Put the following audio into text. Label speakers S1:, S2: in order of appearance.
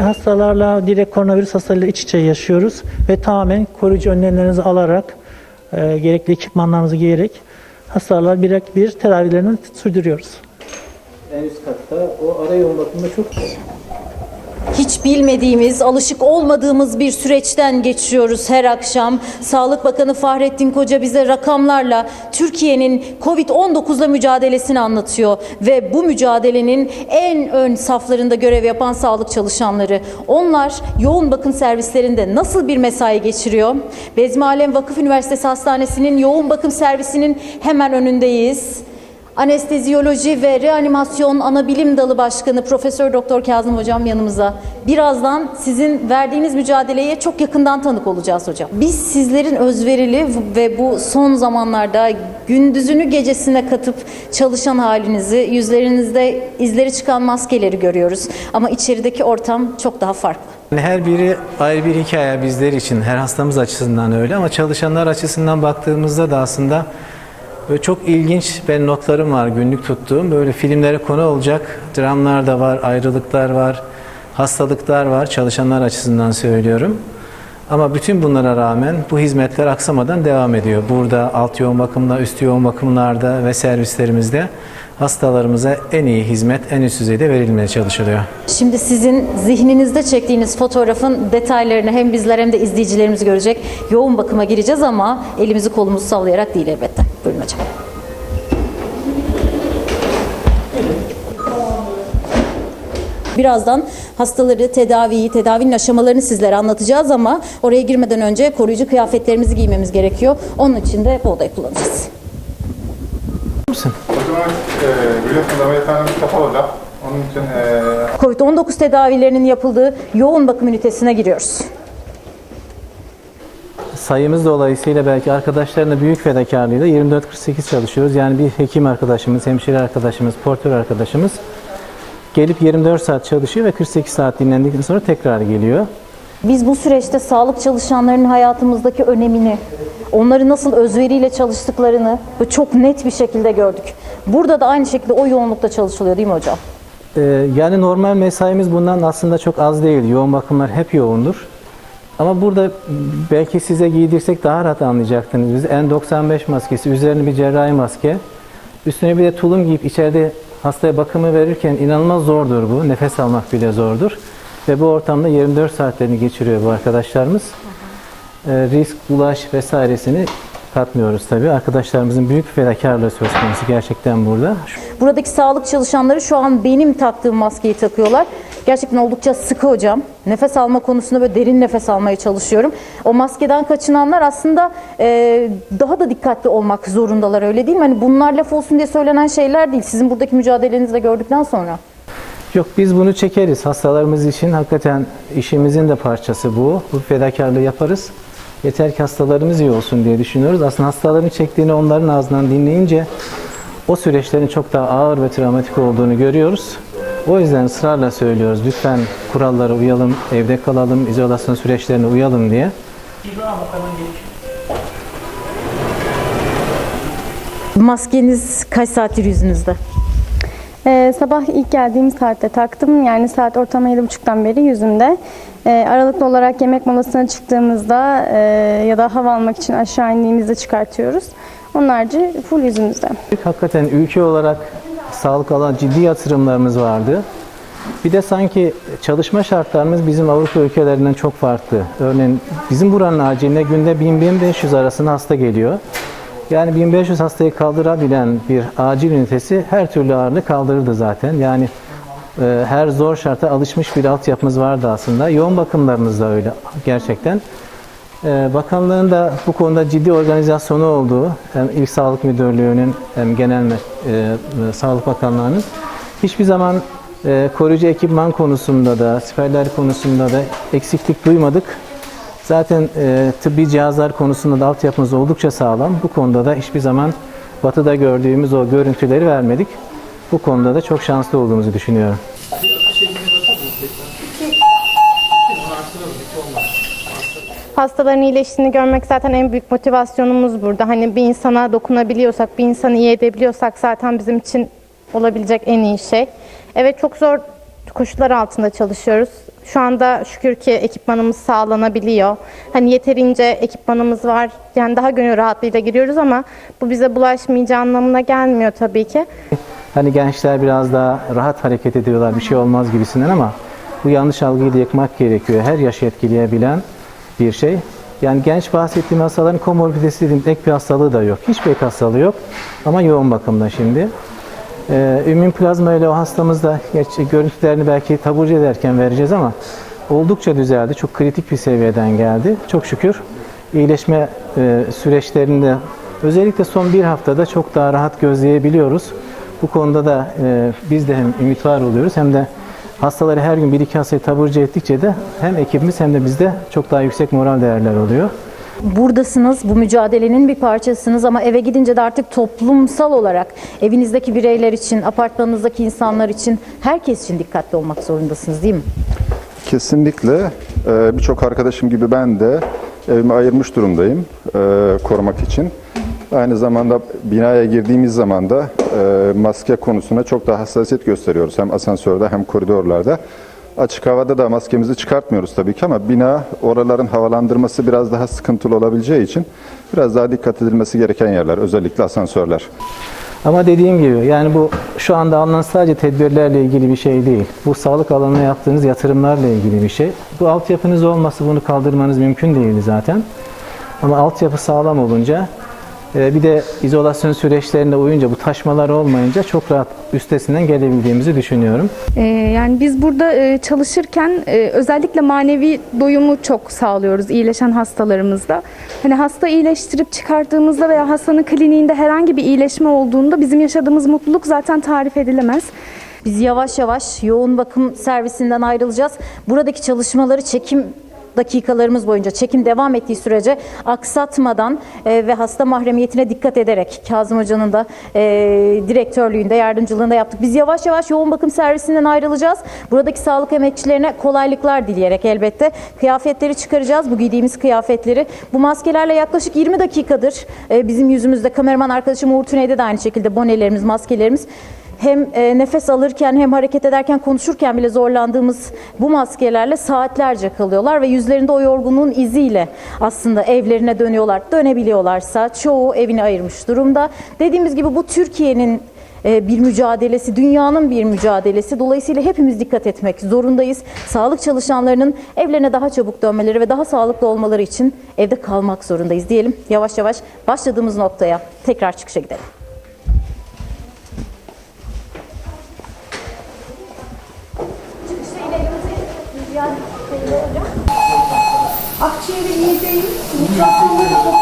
S1: Hastalarla direkt koronavirüs hastalarıyla iç içe yaşıyoruz ve tamamen koruyucu önlemlerimizi alarak, e, gerekli ekipmanlarımızı giyerek hastalarla bir bir tedavilerini sürdürüyoruz. En üst katta o ara yoğun bakımda çok
S2: Hiç bilmediğimiz, alışık olmadığımız bir süreçten geçiyoruz her akşam. Sağlık Bakanı Fahrettin Koca bize rakamlarla Türkiye'nin Covid-19'la mücadelesini anlatıyor ve bu mücadelenin en ön saflarında görev yapan sağlık çalışanları. Onlar yoğun bakım servislerinde nasıl bir mesai geçiriyor? Bezmi Alem Vakıf Üniversitesi Hastanesi'nin yoğun bakım servisinin hemen önündeyiz. Anesteziyoloji ve Reanimasyon Anabilim Dalı Başkanı Profesör Doktor Kazım Hocam yanımıza. Birazdan sizin verdiğiniz mücadeleye çok yakından tanık olacağız hocam. Biz sizlerin özverili ve bu son zamanlarda gündüzünü gecesine katıp çalışan halinizi, yüzlerinizde izleri çıkan maskeleri görüyoruz. Ama içerideki ortam çok daha farklı.
S3: Her biri ayrı bir hikaye bizler için, her hastamız açısından öyle ama çalışanlar açısından baktığımızda da aslında böyle çok ilginç ben notlarım var günlük tuttuğum. Böyle filmlere konu olacak dramlar da var, ayrılıklar var, hastalıklar var çalışanlar açısından söylüyorum. Ama bütün bunlara rağmen bu hizmetler aksamadan devam ediyor. Burada alt yoğun bakımda, üst yoğun bakımlarda ve servislerimizde hastalarımıza en iyi hizmet en üst düzeyde verilmeye çalışılıyor.
S2: Şimdi sizin zihninizde çektiğiniz fotoğrafın detaylarını hem bizler hem de izleyicilerimiz görecek. Yoğun bakıma gireceğiz ama elimizi kolumuzu sallayarak değil elbette. Buyurun hocam. Birazdan hastaları, tedaviyi, tedavinin aşamalarını sizlere anlatacağız ama oraya girmeden önce koruyucu kıyafetlerimizi giymemiz gerekiyor. Onun için de bu odayı kullanacağız.
S4: O zaman e, biliyorsunuz. Onun için e,
S2: Covid-19 tedavilerinin yapıldığı yoğun bakım ünitesine giriyoruz.
S3: sayımız dolayısıyla belki arkadaşlarına büyük fedakarlığıyla 24-48 çalışıyoruz. Yani bir hekim arkadaşımız, hemşire arkadaşımız, portör arkadaşımız gelip 24 saat çalışıyor ve 48 saat dinlendikten sonra tekrar geliyor.
S2: Biz bu süreçte sağlık çalışanlarının hayatımızdaki önemini, onları nasıl özveriyle çalıştıklarını çok net bir şekilde gördük. Burada da aynı şekilde o yoğunlukta çalışılıyor değil mi hocam?
S3: Ee, yani normal mesaimiz bundan aslında çok az değil. Yoğun bakımlar hep yoğundur. Ama burada belki size giydirsek daha rahat anlayacaktınız. Biz N95 maskesi, üzerine bir cerrahi maske, üstüne bir de tulum giyip içeride hastaya bakımı verirken inanılmaz zordur bu. Nefes almak bile zordur. Ve bu ortamda 24 saatlerini geçiriyor bu arkadaşlarımız. Ee, risk, bulaş vesairesini katmıyoruz tabii. Arkadaşlarımızın büyük bir fedakarlığı söz konusu gerçekten burada.
S2: Buradaki sağlık çalışanları şu an benim taktığım maskeyi takıyorlar. Gerçekten oldukça sıkı hocam. Nefes alma konusunda böyle derin nefes almaya çalışıyorum. O maskeden kaçınanlar aslında e, daha da dikkatli olmak zorundalar öyle değil mi? Hani bunlar laf olsun diye söylenen şeyler değil. Sizin buradaki mücadelenizi de gördükten sonra.
S3: Yok biz bunu çekeriz. Hastalarımız için hakikaten işimizin de parçası bu. Bu fedakarlığı yaparız. Yeter ki hastalarımız iyi olsun diye düşünüyoruz. Aslında hastaların çektiğini onların ağzından dinleyince o süreçlerin çok daha ağır ve travmatik olduğunu görüyoruz. O yüzden ısrarla söylüyoruz. Lütfen kurallara uyalım, evde kalalım, izolasyon süreçlerine uyalım diye.
S2: Maskeniz kaç saattir yüzünüzde?
S5: Ee, sabah ilk geldiğim saatte taktım. Yani saat ortalama 7.30'dan beri yüzümde. Ee, aralıklı olarak yemek molasına çıktığımızda e, ya da hava almak için aşağı indiğimizde çıkartıyoruz. Onlarca full yüzümüzde.
S3: Hakikaten ülke olarak sağlık alan ciddi yatırımlarımız vardı. Bir de sanki çalışma şartlarımız bizim Avrupa ülkelerinden çok farklı. Örneğin bizim buranın aciline günde 1000-1500 arasında hasta geliyor. Yani 1500 hastayı kaldırabilen bir acil ünitesi her türlü ağırlığı kaldırırdı zaten. Yani e, her zor şarta alışmış bir altyapımız vardı aslında. Yoğun bakımlarımız da öyle gerçekten. Ee, Bakanlığın da bu konuda ciddi organizasyonu olduğu, hem İl Sağlık Müdürlüğü'nün hem Genel e, e, Sağlık Bakanlığı'nın hiçbir zaman e, koruyucu ekipman konusunda da, siperler konusunda da eksiklik duymadık. Zaten e, tıbbi cihazlar konusunda da altyapımız oldukça sağlam. Bu konuda da hiçbir zaman batıda gördüğümüz o görüntüleri vermedik. Bu konuda da çok şanslı olduğumuzu düşünüyorum.
S6: Hastaların iyileştiğini görmek zaten en büyük motivasyonumuz burada. Hani bir insana dokunabiliyorsak, bir insanı iyi edebiliyorsak zaten bizim için olabilecek en iyi şey. Evet çok zor koşullar altında çalışıyoruz. Şu anda şükür ki ekipmanımız sağlanabiliyor. Hani yeterince ekipmanımız var. Yani daha gönül rahatlığıyla giriyoruz ama bu bize bulaşmayacağı anlamına gelmiyor tabii ki.
S3: Hani gençler biraz daha rahat hareket ediyorlar, bir şey olmaz gibisinden ama bu yanlış algıyı da yıkmak gerekiyor. Her yaşı etkileyebilen bir şey. Yani genç bahsettiğim hastaların komorbidesi dediğim ek bir hastalığı da yok. Hiçbir ek hastalığı yok ama yoğun bakımda şimdi. Ee, ümün plazma ile o hastamızda gerçi görüntülerini belki taburcu ederken vereceğiz ama oldukça düzeldi. Çok kritik bir seviyeden geldi. Çok şükür iyileşme e, süreçlerinde özellikle son bir haftada çok daha rahat gözleyebiliyoruz. Bu konuda da e, biz de hem ümit var oluyoruz hem de hastaları her gün bir iki hastayı taburcu ettikçe de hem ekibimiz hem de bizde çok daha yüksek moral değerler oluyor.
S2: Buradasınız, bu mücadelenin bir parçasınız ama eve gidince de artık toplumsal olarak evinizdeki bireyler için, apartmanınızdaki insanlar için, herkes için dikkatli olmak zorundasınız değil mi?
S7: Kesinlikle. Ee, Birçok arkadaşım gibi ben de evimi ayırmış durumdayım e, korumak için. Aynı zamanda binaya girdiğimiz zaman da e, maske konusuna çok daha hassasiyet gösteriyoruz. Hem asansörde hem koridorlarda. Açık havada da maskemizi çıkartmıyoruz tabii ki ama bina oraların havalandırması biraz daha sıkıntılı olabileceği için biraz daha dikkat edilmesi gereken yerler. Özellikle asansörler.
S3: Ama dediğim gibi yani bu şu anda alınan sadece tedbirlerle ilgili bir şey değil. Bu sağlık alanına yaptığınız yatırımlarla ilgili bir şey. Bu altyapınız olmasa bunu kaldırmanız mümkün değildi zaten. Ama altyapı sağlam olunca bir de izolasyon süreçlerine uyunca bu taşmalar olmayınca çok rahat üstesinden gelebildiğimizi düşünüyorum.
S8: Ee, yani biz burada e, çalışırken e, özellikle manevi doyumu çok sağlıyoruz iyileşen hastalarımızda. Hani hasta iyileştirip çıkarttığımızda veya hastanın kliniğinde herhangi bir iyileşme olduğunda bizim yaşadığımız mutluluk zaten tarif edilemez.
S2: Biz yavaş yavaş yoğun bakım servisinden ayrılacağız. Buradaki çalışmaları çekim dakikalarımız boyunca çekim devam ettiği sürece aksatmadan e, ve hasta mahremiyetine dikkat ederek Kazım Hoca'nın da e, direktörlüğünde, yardımcılığında yaptık. Biz yavaş yavaş yoğun bakım servisinden ayrılacağız. Buradaki sağlık emekçilerine kolaylıklar dileyerek elbette kıyafetleri çıkaracağız. Bu giydiğimiz kıyafetleri. Bu maskelerle yaklaşık 20 dakikadır e, bizim yüzümüzde kameraman arkadaşım Uğur Tüney'de de aynı şekilde bonelerimiz, maskelerimiz hem e, nefes alırken hem hareket ederken konuşurken bile zorlandığımız bu maskelerle saatlerce kalıyorlar ve yüzlerinde o yorgunluğun iziyle aslında evlerine dönüyorlar. Dönebiliyorlarsa çoğu evini ayırmış durumda. Dediğimiz gibi bu Türkiye'nin e, bir mücadelesi, dünyanın bir mücadelesi. Dolayısıyla hepimiz dikkat etmek zorundayız. Sağlık çalışanlarının evlerine daha çabuk dönmeleri ve daha sağlıklı olmaları için evde kalmak zorundayız diyelim. Yavaş yavaş başladığımız noktaya tekrar çıkışa gidelim.
S9: Akciğeri iyi değil, mikrofonu